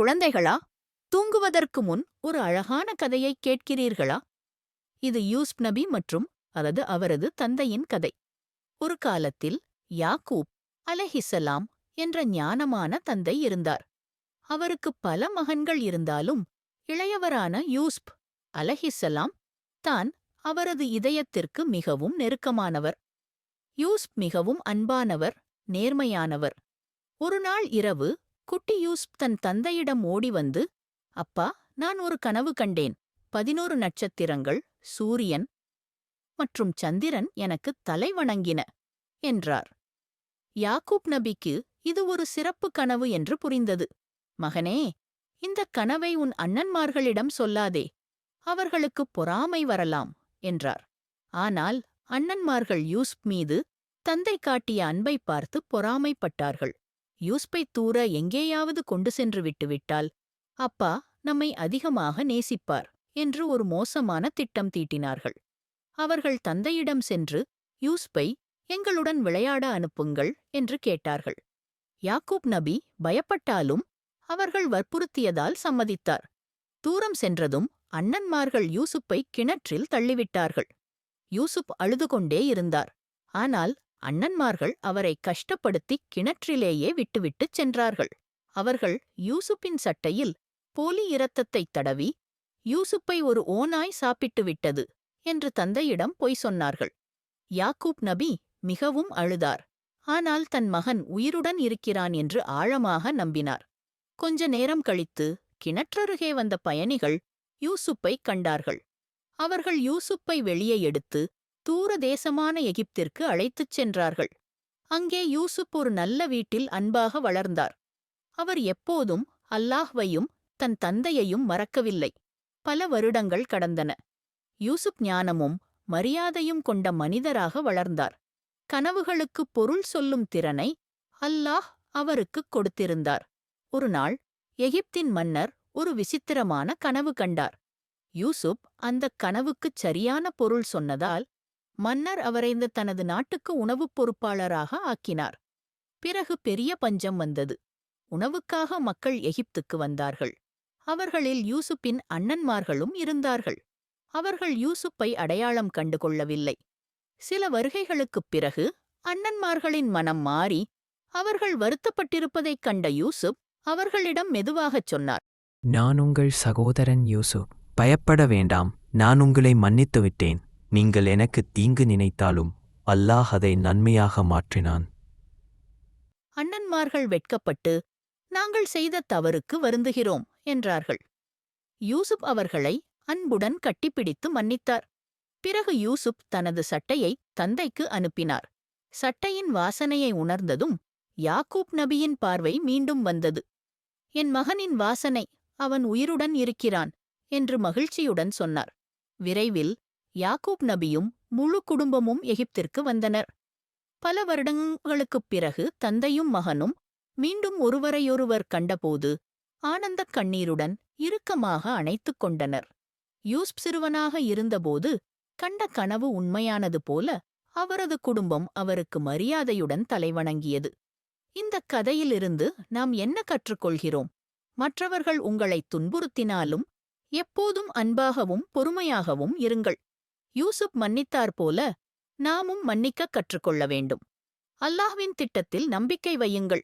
குழந்தைகளா? தூங்குவதற்கு முன் ஒரு அழகான கதையை கேட்கிறீர்களா? இது யூஸ்ப் நபி மற்றும் அல்லது அவரது தந்தையின் கதை. ஒரு காலத்தில் யாக்கூப் அலஹிசலாம் என்ற ஞானமான தந்தை இருந்தார். அவருக்கு பல மகன்கள் இருந்தாலும் இளையவரான யூஸ்ப் அலஹிசலாம் தான் அவரது இதயத்திற்கு மிகவும் நெருக்கமானவர். யூஸ்ப் மிகவும் அன்பானவர் நேர்மையானவர். ஒருநாள் இரவு குட்டி யூஸ்ப் தன் தந்தையிடம் ஓடி வந்து அப்பா நான் ஒரு கனவு கண்டேன். பதினோரு நட்சத்திரங்கள் சூரியன் மற்றும் சந்திரன் எனக்கு தலை வணங்கின என்றார். யாக்கூப் நபிக்கு இது ஒரு சிறப்பு கனவு என்று புரிந்தது. மகனே இந்த கனவை உன் அண்ணன்மார்களிடம் சொல்லாதே. அவர்களுக்கு பொறாமை வரலாம் என்றார். ஆனால் அண்ணன்மார்கள் யூஸ்ப் மீது தந்தை காட்டிய அன்பை பார்த்து பொறாமைப்பட்டார்கள். யூஸ்பை தூர எங்கேயாவது கொண்டு சென்று விட்டுவிட்டால் அப்பா நம்மை அதிகமாக நேசிப்பார் என்று ஒரு மோசமான திட்டம் தீட்டினார்கள். அவர்கள் தந்தையிடம் சென்று யூஸ்பை எங்களுடன் விளையாட அனுப்புங்கள் என்று கேட்டார்கள். யாக்கூப் நபி பயப்பட்டாலும் அவர்கள் வற்புறுத்தியதால் சம்மதித்தார். தூரம் சென்றதும் அண்ணன்மார்கள் யூசுப்பை கிணற்றில் தள்ளிவிட்டார்கள். யூசுப் அழுது கொண்டே இருந்தார். ஆனால் அண்ணன்மார்கள் அவரை கஷ்டப்படுத்தி கிணற்றிலேயே விட்டுவிட்டுச் சென்றார்கள். அவர்கள் யூசுப்பின் சட்டையில் போலி இரத்தத்தைத் தடவி யூசுப்பை ஒரு ஓநாய் சாப்பிட்டு விட்டது என்று தந்தையிடம் பொய் சொன்னார்கள். யாக்கூப் நபி மிகவும் அழுதார். ஆனால் தன் மகன் உயிருடன் இருக்கிறான் என்று ஆழமாக நம்பினார். கொஞ்ச நேரம் கழித்து கிணற்றருகே வந்த பயணிகள் யூசுப்பை கண்டார்கள். அவர்கள் யூசுப்பை வெளியே எடுத்து தூர தேசமான எகிப்திற்கு அழைத்துச் சென்றார்கள். அங்கே யூசுப் ஒரு நல்ல வீட்டில் அன்பாக வளர்ந்தார். அவர் எப்போதும் அல்லாஹ்வையும் தன் தந்தையையும் மறக்கவில்லை. பல வருடங்கள் கடந்தன. யூசுப் ஞானமும் மரியாதையும் கொண்ட மனிதராக வளர்ந்தார். கனவுகளுக்கு பொருள் சொல்லும் திறனை அல்லாஹ் அவருக்குக் கொடுத்திருந்தார். ஒருநாள் எகிப்தின் மன்னர் ஒரு விசித்திரமான கனவு கண்டார். யூசுப் அந்தக் கனவுக்குச் சரியான பொருள் சொன்னதால் மன்னர் அவரைந்து தனது நாட்டுக்கு உணவுப் பொறுப்பாளராக ஆக்கினார். பிறகு பெரிய பஞ்சம் வந்தது. உணவுக்காக மக்கள் எகிப்துக்கு வந்தார்கள். அவர்களில் யூசுப்பின் அண்ணன்மார்களும் இருந்தார்கள். அவர்கள் யூசுப்பை அடையாளம் கண்டு கொள்ளவில்லை சில வருகைகளுக்குப் பிறகு அண்ணன்மார்களின் மனம் மாறி அவர்கள் வருத்தப்பட்டிருப்பதைக் கண்ட யூசுப் அவர்களிடம் மெதுவாகச் சொன்னார். நான் உங்கள் சகோதரன் யூசுப். பயப்பட வேண்டாம். நான் உங்களை மன்னித்து விட்டேன் நீங்கள் எனக்கு தீங்கு நினைத்தாலும் அல்லாஹ் அதை நன்மையாக மாற்றினான். அண்ணன்மார்கள் வெட்கப்பட்டு நாங்கள் செய்த தவறுக்கு வருந்துகிறோம் என்றார்கள். யூசுப் அவர்களை அன்புடன் கட்டிப்பிடித்து மன்னித்தார். பிறகு யூசுப் தனது சட்டையை தந்தைக்கு அனுப்பினார். சட்டையின் வாசனையை உணர்ந்ததும் யாக்கூப் நபியின் பார்வை மீண்டும் வந்தது. என் மகனின் வாசனை அவன் உயிருடன் இருக்கிறான் என்று மகிழ்ச்சியுடன் சொன்னார். விரைவில் யாக்கூப் நபியும் முழு குடும்பமும் எகிப்திற்கு வந்தனர். பல வருடங்களுக்குப் பிறகு தந்தையும் மகனும் மீண்டும் ஒருவரையொருவர் கண்டபோது ஆனந்தக் கண்ணீருடன் இறுக்கமாக அணைத்துக் கொண்டனர். யூஸ்ப் சிறுவனாக இருந்தபோது கண்ட கனவு உண்மையானது போல அவரது குடும்பம் அவருக்கு மரியாதையுடன் தலைவணங்கியது. இந்தக் கதையிலிருந்து நாம் என்ன கற்றுக்கொள்கிறோம்? மற்றவர்கள் உங்களைத் துன்புறுத்தினாலும் எப்போதும் அன்பாகவும் பொறுமையாகவும் இருங்கள். யூசுப் மன்னித்தார் போல நாமும் மன்னிக்கக் கற்றுக்கொள்ள வேண்டும். அல்லாஹ்வின் திட்டத்தில் நம்பிக்கை வையுங்கள்.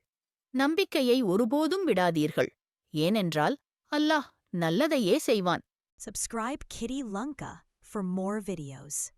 நம்பிக்கையை ஒருபோதும் விடாதீர்கள். ஏனென்றால் அல்லாஹ் நல்லதையே செய்வான். Subscribe Kitty Lunka for more videos.